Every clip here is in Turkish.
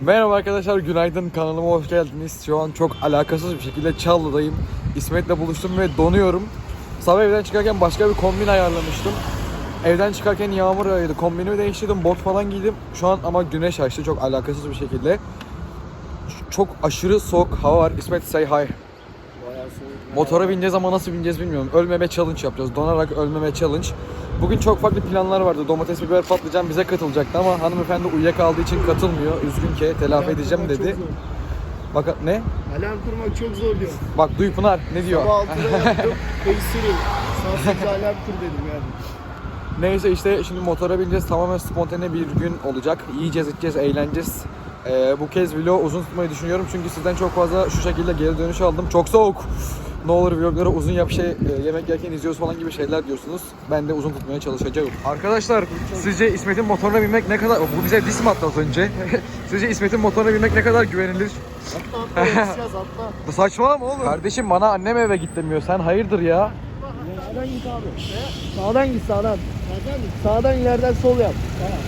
Merhaba arkadaşlar, günaydın. Kanalıma hoş geldiniz. Şu an çok alakasız bir şekilde Çallı'dayım. İsmet'le buluştum ve donuyorum. Sabah evden çıkarken başka bir kombin ayarlamıştım. Evden çıkarken yağmur yağıyordu. Kombinimi değiştirdim, bot falan giydim. Şu an ama güneş açtı çok alakasız bir şekilde. Çok aşırı soğuk hava var. İsmet say hi. Motora bineceğiz ama nasıl bineceğiz bilmiyorum. Ölmeme challenge yapacağız. Donarak ölmeme challenge. Bugün çok farklı planlar vardı. Domates, biber, patlıcan bize katılacaktı ama hanımefendi uyuyakaldığı için katılmıyor. Üzgün ki telafi edeceğim dedi. Bak ne? Alarm kurmak çok zor diyor. Bak duy Pınar ne diyor? Sabah 6'da yaptım. Kayısırı. Saat 8'de alarm kur dedim yani. Neyse işte şimdi motora bineceğiz. Tamamen spontane bir gün olacak. Yiyeceğiz, içeceğiz, eğleneceğiz. Ee, bu kez vlog uzun tutmayı düşünüyorum çünkü sizden çok fazla şu şekilde geri dönüş aldım. Çok soğuk. Ne olur vlogları uzun yap şey e, yemek yerken izliyoruz falan gibi şeyler diyorsunuz. Ben de uzun tutmaya çalışacağım. Arkadaşlar sizce İsmet'in motoruna binmek ne kadar... Bu bize diss mi attı az önce? sizce İsmet'in motoruna binmek ne kadar güvenilir? Atla atla yetişeceğiz atla. Saçmalama oğlum. Kardeşim bana annem eve git demiyor. Sen hayırdır ya? Sağdan git abi. Sağdan git sağdan. Sağdan git. Sağdan ileriden sol yap. Tamam.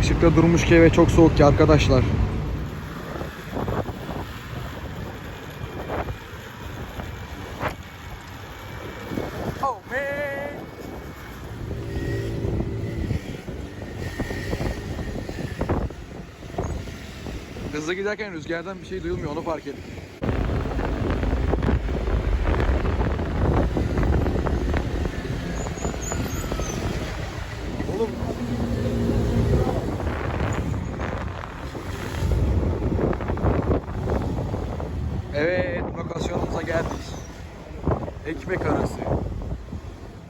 Işıkta durmuş ki ve çok soğuk ki arkadaşlar. Giderken rüzgardan bir şey duyulmuyor onu fark ettim. Evet, lokasyonumuza geldik. Ekmek arası.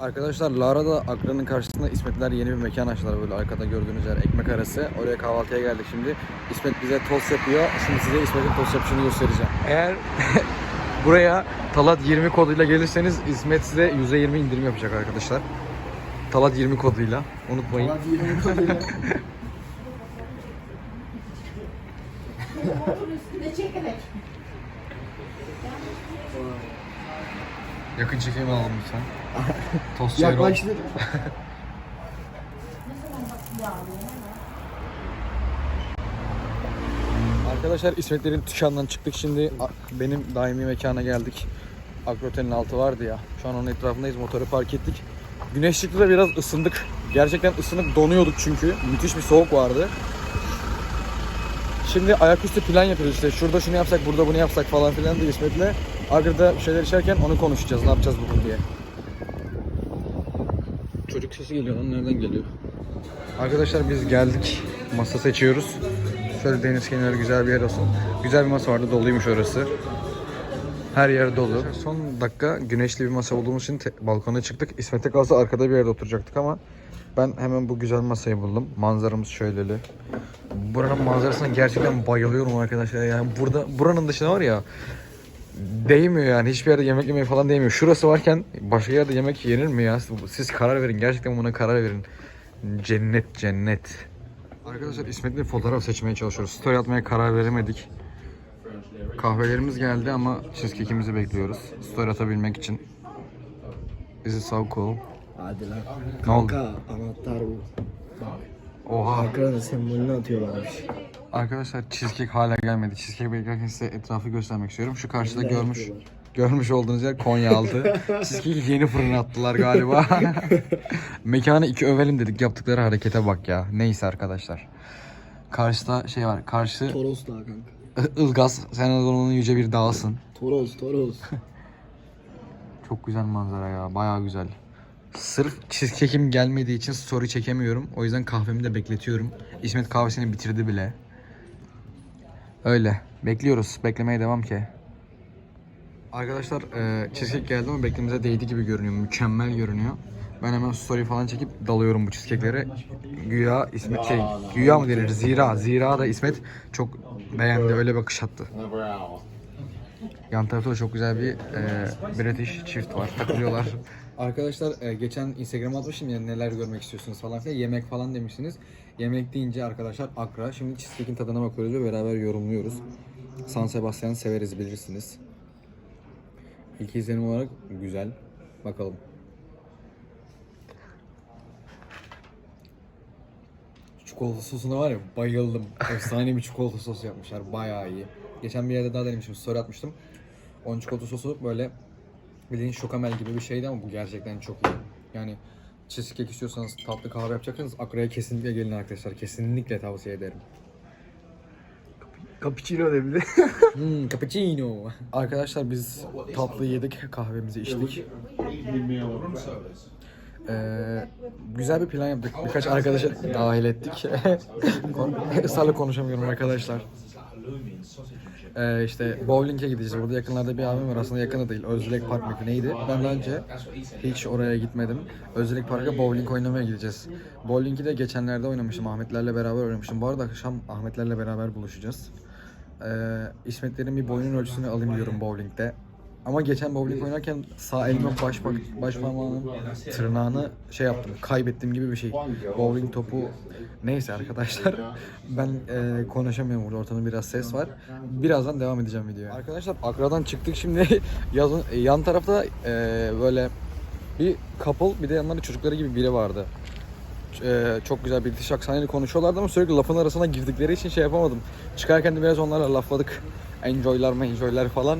Arkadaşlar Lara'da Akra'nın karşısında İsmetler yeni bir mekan açtılar böyle arkada gördüğünüz yer ekmek arası. Oraya kahvaltıya geldik şimdi. İsmet bize tost yapıyor. Şimdi size İsmet'in tost yapışını göstereceğim. Eğer buraya Talat 20 koduyla gelirseniz İsmet size %20 indirim yapacak arkadaşlar. Talat 20 koduyla. Unutmayın. Bana diyelim koduyla. üstüne çekerek. Yakın çekim alalım lütfen. Tost çayır ol. Yaklaştı. Arkadaşlar İsmetlerin dükkanından çıktık şimdi a- benim daimi mekana geldik. Akrotel'in altı vardı ya. Şu an onun etrafındayız. Motoru park ettik. Güneş çıktı da biraz ısındık. Gerçekten ısınıp donuyorduk çünkü. Müthiş bir soğuk vardı. Şimdi ayaküstü plan yapıyoruz işte. Şurada şunu yapsak, burada bunu yapsak falan filan diye İsmet'le. Agra'da bir şeyler içerken onu konuşacağız. Ne yapacağız bugün diye. Çocuk sesi geliyor lan. Nereden geliyor? Arkadaşlar biz geldik. Masa seçiyoruz. Şöyle deniz kenarı güzel bir yer olsun. Güzel bir masa vardı. Doluymuş orası. Her yer dolu. Son dakika güneşli bir masa olduğumuz için balkona çıktık. İsmet'e kalsa arkada bir yerde oturacaktık ama ben hemen bu güzel masayı buldum. Manzaramız şöyleli. Buranın manzarasına gerçekten bayılıyorum arkadaşlar. Yani burada buranın dışında var ya değmiyor yani. Hiçbir yerde yemek yemeye falan değmiyor. Şurası varken başka yerde yemek yenir mi ya? Siz karar verin. Gerçekten buna karar verin. Cennet cennet. Arkadaşlar İsmet'le fotoğraf seçmeye çalışıyoruz. Story atmaya karar veremedik. Kahvelerimiz geldi ama cheesecake'imizi bekliyoruz. Story atabilmek için. This is so cool. Hadi lan. Ne oldu? Kanka anahtar bu. Oha. Arkada sembolünü atıyorlarmış. Arkadaşlar cheesecake hala gelmedi. Cheesecake beklerken size etrafı göstermek istiyorum. Şu karşıda Neler görmüş yapıyorlar? görmüş olduğunuz yer Konyaaltı. Cheesecake'i yeni fırına attılar galiba. Mekanı iki övelim dedik. Yaptıkları harekete bak ya. Neyse arkadaşlar. Karşıda şey var. Karşı Toros daha kanka. Ilgaz. Sen Anadolu'nun yüce bir dağısın. Toros, Toros. Çok güzel manzara ya. Bayağı güzel. Sırf cheesecake'im gelmediği için story çekemiyorum. O yüzden kahvemi de bekletiyorum. İsmet kahvesini bitirdi bile. Öyle. Bekliyoruz. Beklemeye devam ki. Arkadaşlar e, cheesecake geldi ama beklediğimize değdi gibi görünüyor. Mükemmel görünüyor. Ben hemen story falan çekip dalıyorum bu cheesecake'lere. Güya İsmet şey, güya mı denir? Zira. Zira da İsmet çok beğendi. Öyle bakış attı. Yan tarafta da çok güzel bir e, British çift var. Takılıyorlar. Arkadaşlar e, geçen Instagram atmışım ya neler görmek istiyorsunuz falan filan. Yemek falan demişsiniz. Yemek deyince arkadaşlar Akra. Şimdi cheesecake'in tadına bakıyoruz ve beraber yorumluyoruz. San Sebastian severiz bilirsiniz. İlk izlenim olarak güzel. Bakalım. çikolata sosuna var ya bayıldım. Efsane bir çikolata sosu yapmışlar. Bayağı iyi. Geçen bir yerde daha denemiştim. Story atmıştım. Onun çikolata sosu böyle bildiğin şokamel gibi bir şeydi ama bu gerçekten çok iyi. Yani cheesecake istiyorsanız tatlı kahve yapacaksanız Akra'ya kesinlikle gelin arkadaşlar. Kesinlikle tavsiye ederim. Cappuccino de bir de. Hmm, cappuccino. Arkadaşlar biz tatlı yedik, kahvemizi içtik. Ee, güzel bir plan yaptık. Birkaç arkadaşı dahil ettik. Israrla konuşamıyorum arkadaşlar. Ee, işte bowling'e gideceğiz. Burada yakınlarda bir abim var. Aslında yakında değil. Özdilek Park mıydı neydi? Ben daha önce hiç oraya gitmedim. Özdilek Park'a bowling oynamaya gideceğiz. Bowling'i de geçenlerde oynamıştım. Ahmetlerle beraber oynamıştım. Bu arada akşam Ahmetlerle beraber buluşacağız. Ee, İsmetlerin bir boyunun ölçüsünü alayım diyorum bowling'de. Ama geçen bowling oynarken sağ elime baş, baş parmağının tırnağını şey yaptım, kaybettim gibi bir şey. Bowling topu neyse arkadaşlar. Ben e, konuşamıyorum burada ortamda biraz ses var. Birazdan devam edeceğim videoya. Arkadaşlar Akra'dan çıktık şimdi yazın yan tarafta e, böyle bir couple bir de yanlarında çocukları gibi biri vardı. Ee, çok güzel bir diş aksanıyla konuşuyorlardı ama sürekli lafın arasına girdikleri için şey yapamadım. Çıkarken de biraz onlarla lafladık. Enjoylar mı enjoylar falan.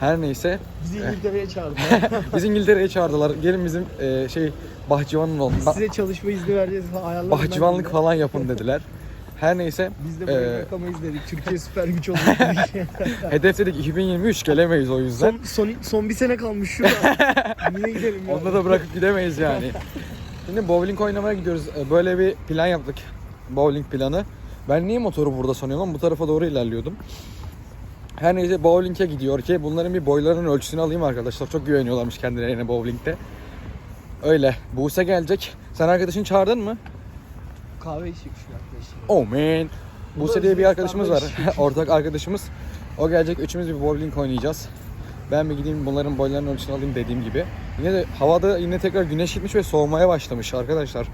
Her neyse. Bizi İngiltere'ye çağırdı. Biz İngiltere'ye çağırdılar. Gelin bizim e, şey bahçıvanın olun. Ba- Size çalışma izni vereceğiz falan bahçıvanlık ben de. falan yapın dediler. Her neyse. Biz de burayı e, bırakamayız dedik. Türkiye süper güç dedik. hedef dedik 2023 gelemeyiz o yüzden. son, son, son bir sene kalmış şurada. Niye gidelim ya? Onda da bırakıp gidemeyiz yani. Şimdi bowling oynamaya gidiyoruz. Ee, Böyle bir plan yaptık. Bowling planı. Ben niye motoru burada sanıyorum bu tarafa doğru ilerliyordum. Her neyse bowling'e gidiyor ki bunların bir boylarının ölçüsünü alayım arkadaşlar. Çok güveniyorlarmış kendilerine bowling'de. Öyle. Buse gelecek. Sen arkadaşını çağırdın mı? Kahve şu arkadaşım. Oh man. Buse diye bir arkadaşımız var. Ortak arkadaşımız. O gelecek. Üçümüz bir bowling oynayacağız. Ben bir gideyim bunların boylarının ölçüsünü alayım dediğim gibi. Yine de havada yine tekrar güneş gitmiş ve soğumaya başlamış arkadaşlar.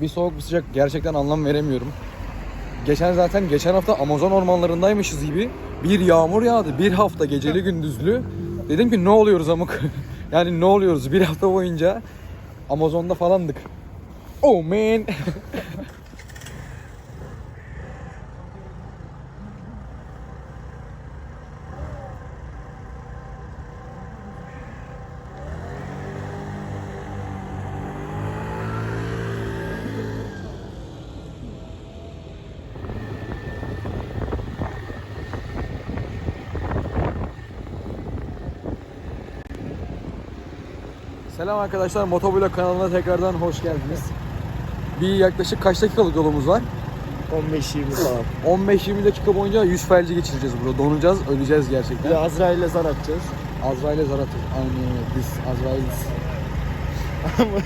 Bir soğuk bir sıcak gerçekten anlam veremiyorum. Geçen zaten geçen hafta Amazon ormanlarındaymışız gibi. Bir yağmur yağdı. Bir hafta geceli gündüzlü. Dedim ki ne oluyoruz amık? yani ne oluyoruz? Bir hafta boyunca Amazon'da falandık. Oh man. Selam arkadaşlar, Motovlog kanalına tekrardan hoş geldiniz. Bir yaklaşık kaç dakikalık yolumuz var? 15-20 falan. 15-20 dakika boyunca yüz felci geçireceğiz burada. Donacağız, öleceğiz Bir gerçekten. de Azrail'le zar atacağız. Azrail'e zar atıyoruz. Aynen öyle. Biz Azrail'iz.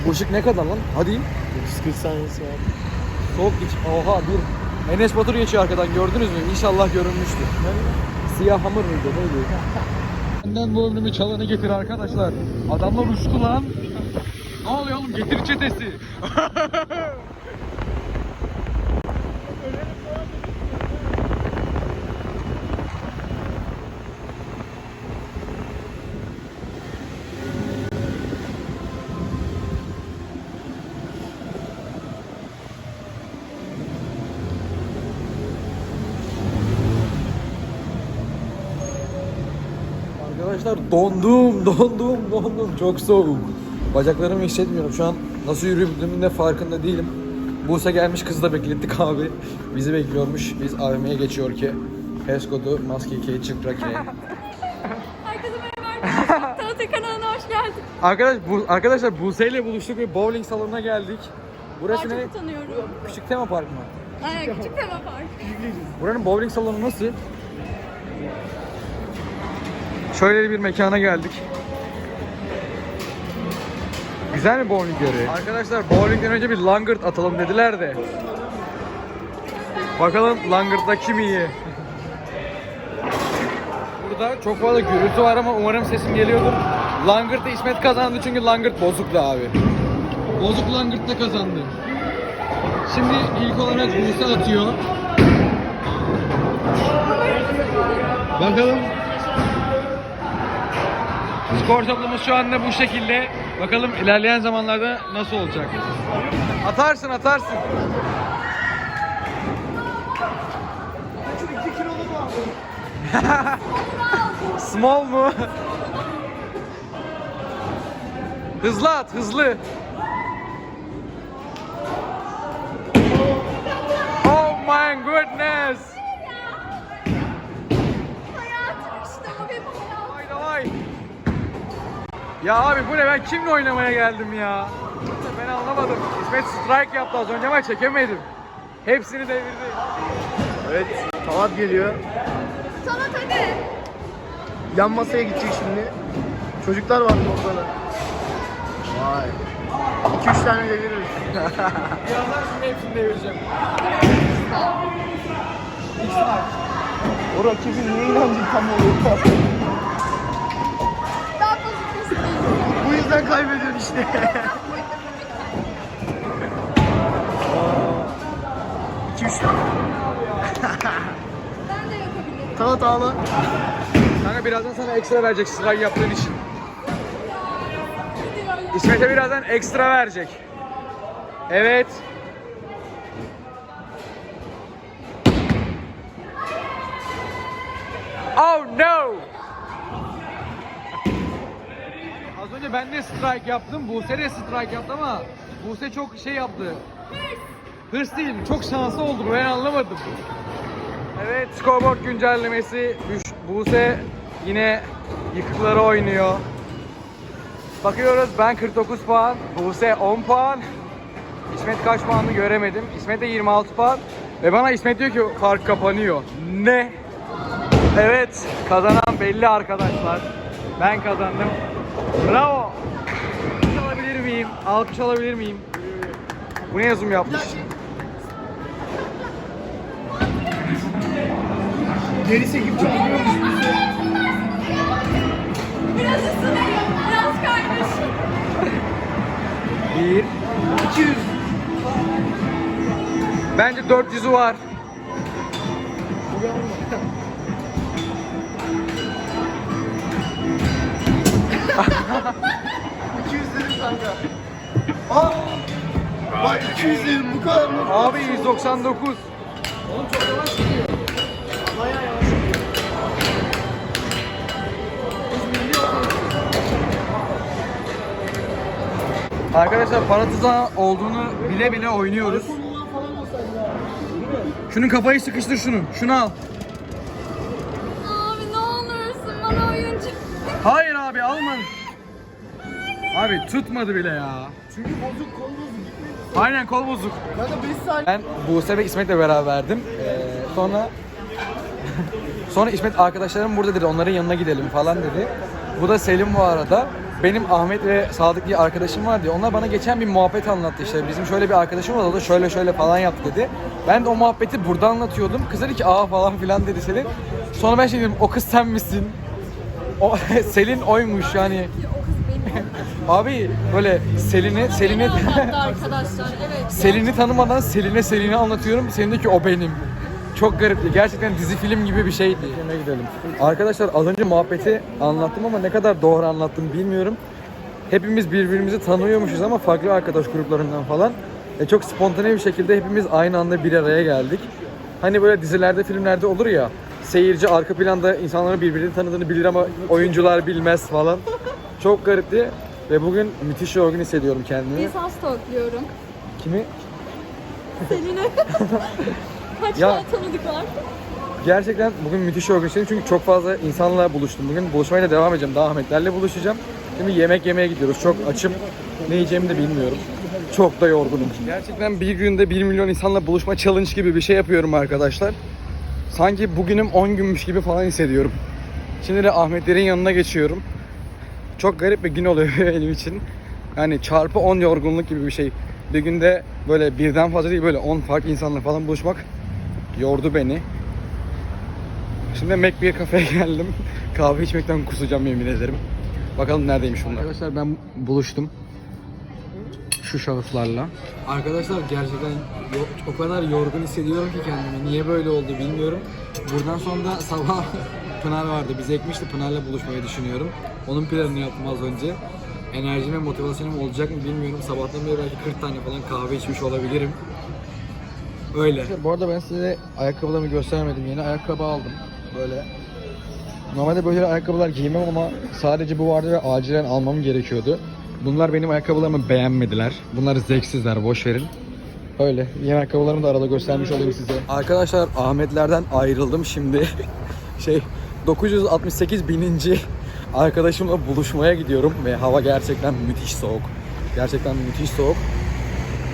Bu ışık ne kadar lan? Hadi. 140 saniyesi var. Soğuk geç. Oha dur. Enes Batur geçiyor arkadan gördünüz mü? İnşallah görünmüştür. Siyah hamur muydu? Neydi? Benden bu ömrümü çalanı getir arkadaşlar. Adamlar uçtu lan. Ne oluyor oğlum? Getir çetesi. Arkadaşlar dondum, dondum, dondum. Çok soğuk. Bacaklarımı hissetmiyorum şu an. Nasıl yürüdüğümün de farkında değilim. Buse gelmiş kızı da beklettik abi. Bizi bekliyormuş. Biz AVM'ye geçiyor ki. Peskodu, maske ke, çıpra ke. Herkese merhaba. Tanıtım kanalına hoş geldin. Arkadaş, bu, arkadaşlar Buse ile buluştuk ve bowling salonuna geldik. Burası ne? çok utanıyorum. Küçük tema park mı? Aynen küçük tema park. Buranın bowling salonu nasıl? Şöyle bir mekana geldik. Güzel mi bowling yeri? Arkadaşlar bowlingden önce bir langırt atalım dediler de. Bakalım langırtta kim iyi? Burada çok fazla gürültü var ama umarım sesim geliyordur. Langırt'ta İsmet kazandı çünkü langırt bozuktu abi. Bozuk langırt'ta kazandı. Şimdi ilk olarak Buse atıyor. Bakalım. Skor toplamız şu anda bu şekilde. Bakalım ilerleyen zamanlarda nasıl olacak. Atarsın atarsın. Şu 2 kiloluk aldım. Small mu? hızlı at, hızlı. Oh my goodness. Ya abi bu ne ben kimle oynamaya geldim ya? Ben anlamadım. İsmet strike yaptı az önce ama çekemedim. Hepsini devirdi. Evet. Talat geliyor. Sanat hadi. Yan masaya gidecek şimdi. Çocuklar var orada. Vay. 2-3 tane deviririz. Birazdan şimdi hepsini devireceğim. o rakibin niye inandın tam oluyor? Daha pozitif. Bu yüzden kaybediyorsun işte. De yapabilirim. Talat ağla. Kanka birazdan sana ekstra verecek strike yaptığın için. İsmet'e birazdan ekstra verecek. Evet. Oh no! Az önce ben de strike yaptım. Buse de strike yaptı ama Buse çok şey yaptı. Hırs değil, çok şanslı oldu. Ben anlamadım. Evet, scoreboard güncellemesi. Buse yine yıkıkları oynuyor. Bakıyoruz ben 49 puan, Buse 10 puan. İsmet kaç puanını göremedim. İsmet de 26 puan. Ve bana İsmet diyor ki fark kapanıyor. Ne? Evet kazanan belli arkadaşlar. Ben kazandım. Bravo. Alkış alabilir miyim? Alkış alabilir miyim? Bu ne yazım yapmış? Geri çekip çekiyormuş. Biraz ısınayım. Biraz kaymış. 1 200. Bence 400'ü var. 200 dedim bu kadar mı? Abi 199. Bayağı yavaş. Arkadaşlar para tuzağı olduğunu bile bile oynuyoruz. Değil? Şunun kafayı sıkıştır şunu. Şunu al. Abi ne olursun bana oyuncu. Hayır abi alma. Abi tutmadı bile ya. Çünkü bozuk kol bozuk gitmedi. Aynen kol bozuk. Kanka 5 saniye. Ben Buse ve İsmet'le beraberdim. Ee, sonra sonra İsmet arkadaşlarım burada dedi. Onların yanına gidelim falan dedi. Bu da Selim bu arada. Benim Ahmet ve Sadık diye arkadaşım var diye. Onlar bana geçen bir muhabbet anlattı işte. Bizim şöyle bir arkadaşım var o da şöyle şöyle falan yaptı dedi. Ben de o muhabbeti burada anlatıyordum. Kız dedi ki aa falan filan dedi Selin. Sonra ben şey dedim o kız sen misin? O Selin oymuş yani. Abi böyle Selin'i Selin'i Anlattı arkadaşlar. Evet. Selin'i tanımadan Selin'e Selin'i anlatıyorum. Seninki o benim. Çok garipti. Gerçekten dizi film gibi bir şeydi. Yemeğe gidelim. Arkadaşlar az önce muhabbeti anlattım ama ne kadar doğru anlattım bilmiyorum. Hepimiz birbirimizi tanıyormuşuz ama farklı arkadaş gruplarından falan. E çok spontane bir şekilde hepimiz aynı anda bir araya geldik. Hani böyle dizilerde, filmlerde olur ya. Seyirci arka planda insanların birbirini tanıdığını bilir ama oyuncular bilmez falan. Çok garipti. Ve bugün müthiş yorgun hissediyorum kendimi. Lisans topluyorum. Kimi? Selin'e. Kaç Ya- tane tanıdık var? Gerçekten bugün müthiş yorgun hissediyorum çünkü çok fazla insanla buluştum. Bugün buluşmaya da devam edeceğim. Daha Ahmetlerle buluşacağım. Şimdi yemek yemeye gidiyoruz. Çok açım. Ne yiyeceğimi de bilmiyorum. Çok da yorgunum. Gerçekten bir günde 1 milyon insanla buluşma challenge gibi bir şey yapıyorum arkadaşlar. Sanki bugünüm 10 günmüş gibi falan hissediyorum. Şimdi de Ahmetlerin yanına geçiyorum. Çok garip bir gün oluyor benim için. Yani çarpı 10 yorgunluk gibi bir şey. Bir günde böyle birden fazla değil böyle 10 farklı insanla falan buluşmak yordu beni. Şimdi McBeer kafeye geldim. Kahve içmekten kusacağım yemin ederim. Bakalım neredeymiş bunlar. Arkadaşlar ben buluştum. Şu şahıslarla. Arkadaşlar gerçekten o kadar yorgun hissediyorum ki kendimi. Niye böyle oldu bilmiyorum. Buradan sonra da sabah Pınar vardı. Bizi ekmişti. Pınar'la buluşmayı düşünüyorum. Onun planını yaptım az önce. Enerjim motivasyonum olacak mı bilmiyorum. Sabahtan beri belki 40 tane falan kahve içmiş olabilirim. Öyle. Bu arada ben size ayakkabılarımı göstermedim. Yeni ayakkabı aldım. Böyle. Normalde böyle ayakkabılar giymem ama sadece bu vardı ve acilen almam gerekiyordu. Bunlar benim ayakkabılarımı beğenmediler. Bunlar zevksizler, boş verin. Öyle. Yeni ayakkabılarımı da arada göstermiş olayım size. Arkadaşlar Ahmetlerden ayrıldım şimdi. şey 968 bininci arkadaşımla buluşmaya gidiyorum ve hava gerçekten müthiş soğuk. Gerçekten müthiş soğuk.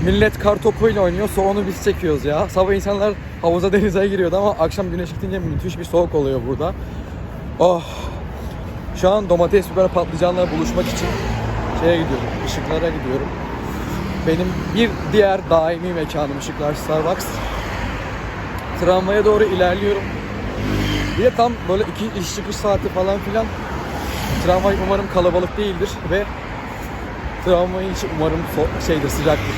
Millet kar topuyla oynuyor, soğuğunu biz çekiyoruz ya. Sabah insanlar havuza denize giriyordu ama akşam güneş çıkınca müthiş bir soğuk oluyor burada. Oh. Şu an domates, biber, patlıcanla buluşmak için şeye gidiyorum, ışıklara gidiyorum. Benim bir diğer daimi mekanım ışıklar Starbucks. Tramvaya doğru ilerliyorum. Bir de tam böyle iki iş çıkış saati falan filan. Tramvay umarım kalabalık değildir ve tramvayın içi umarım şeydir, sıcaktır.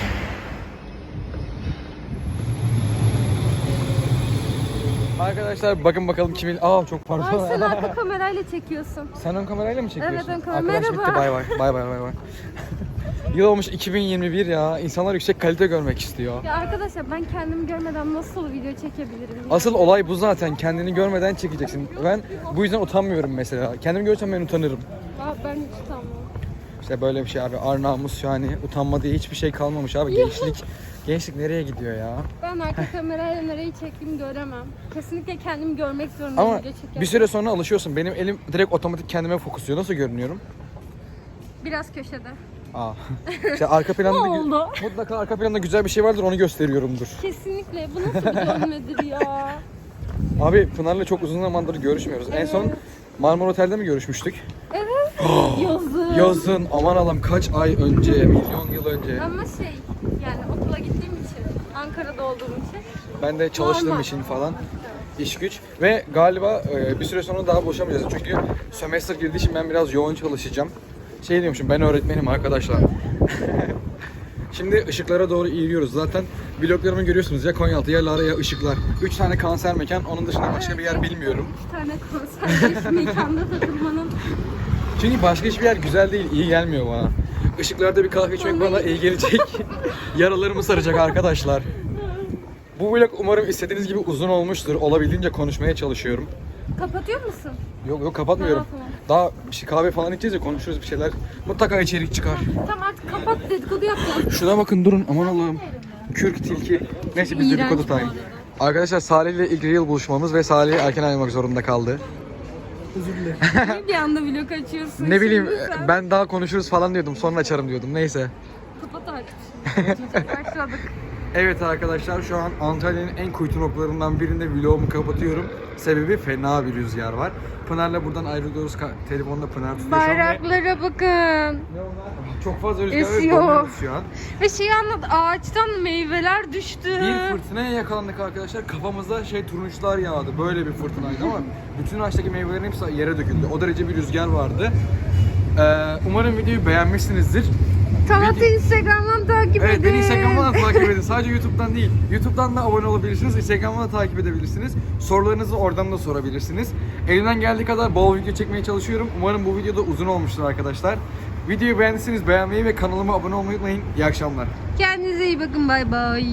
Arkadaşlar bakın bakalım kimin... Aa çok Ay pardon. sen arka kamerayla çekiyorsun. Sen ön kamerayla mı çekiyorsun? Evet, ön kamera. Arkadaş bitti bay bay. Bay bay bay bay. Yıl olmuş 2021 ya. İnsanlar yüksek kalite görmek istiyor. Ya arkadaşlar ben kendimi görmeden nasıl video çekebilirim? ya? Asıl olay bu zaten. Kendini görmeden çekeceksin. Ben bu yüzden utanmıyorum mesela. Kendimi görsem ben utanırım. Aa, ben hiç utanmam. İşte böyle bir şey abi. Ar namus yani. Utanma diye hiçbir şey kalmamış abi. Gençlik gençlik nereye gidiyor ya? Ben arka kamerayla nereyi çektiğimi göremem. Kesinlikle kendimi görmek zorundayım Ama video çekerken. bir süre sonra alışıyorsun. Benim elim direkt otomatik kendime fokusluyor. Nasıl görünüyorum? Biraz köşede. Aa. İşte arka planda Ne oldu? mutlaka arka planda güzel bir şey vardır onu gösteriyorumdur. Kesinlikle. Bu nasıl bir dönmedir ya? Abi Pınar'la çok uzun zamandır görüşmüyoruz. En son Marmara Otel'de mi görüşmüştük? Evet. Yazın. Yazın aman Allah'ım kaç ay önce, milyon yıl önce. Ama şey yani okula gittiğim için, Ankara'da olduğum için. Ben de çalıştığım Normal. için falan iş güç ve galiba e, bir süre sonra daha boşamayacağız. Çünkü sömestr girdiği için ben biraz yoğun çalışacağım. Şey diyormuşum ben öğretmenim arkadaşlar. Şimdi ışıklara doğru iğriyoruz. Zaten vloglarımı görüyorsunuz ya Konyaaltı ya Lara ya ışıklar. 3 tane kanser mekan. Onun dışında başka bir yer bilmiyorum. Bir tane konser mekanda takılmanın. Çünkü başka hiçbir yer güzel değil, iyi gelmiyor bana. Işıklarda bir kahve içmek bana iyi gelecek. Yaralarımı saracak arkadaşlar. Bu vlog umarım istediğiniz gibi uzun olmuştur. Olabildiğince konuşmaya çalışıyorum. Kapatıyor musun? Yok yok kapatmıyorum. Daha bir şey kahve falan içeceğiz ya konuşuruz bir şeyler. Mutlaka içerik çıkar. Tamam artık kapat dedikodu yapacağız. Şuna bakın durun aman Allah'ım. Kürk tilki. Neyse biz İğrenç dedikodu arada. Arkadaşlar Salih ile ilk real buluşmamız ve Salih erken ayrılmak zorunda kaldı. Niye bir anda vlog açıyorsun? Ne bileyim şimdi sen? ben daha konuşuruz falan diyordum sonra açarım diyordum neyse. Kapat artık. Başladık. Evet arkadaşlar şu an Antalya'nın en kuytu noktalarından birinde vlogumu kapatıyorum. Sebebi fena bir rüzgar var. Pınar'la buradan ayrılıyoruz. Ka- telefonda Pınar tutuyor şu an ve- Bayraklara bakın. Çok fazla rüzgar ve Esiyor. donuyoruz şu an. Ve şey anlat ağaçtan meyveler düştü. Bir fırtınaya yakalandık arkadaşlar. Kafamıza şey turunçlar yağdı. Böyle bir fırtınaydı ama bütün ağaçtaki meyvelerin hepsi yere döküldü. O derece bir rüzgar vardı. Ee, umarım videoyu beğenmişsinizdir. Talat'ı Instagram'dan takip Evet edin. beni Instagram'dan da takip edin. Sadece YouTube'dan değil. YouTube'dan da abone olabilirsiniz. Instagram'dan da takip edebilirsiniz. Sorularınızı oradan da sorabilirsiniz. Elimden geldiği kadar bol video çekmeye çalışıyorum. Umarım bu video da uzun olmuştur arkadaşlar. Videoyu beğendiyseniz beğenmeyi ve kanalıma abone olmayı unutmayın. İyi akşamlar. Kendinize iyi bakın bay bay.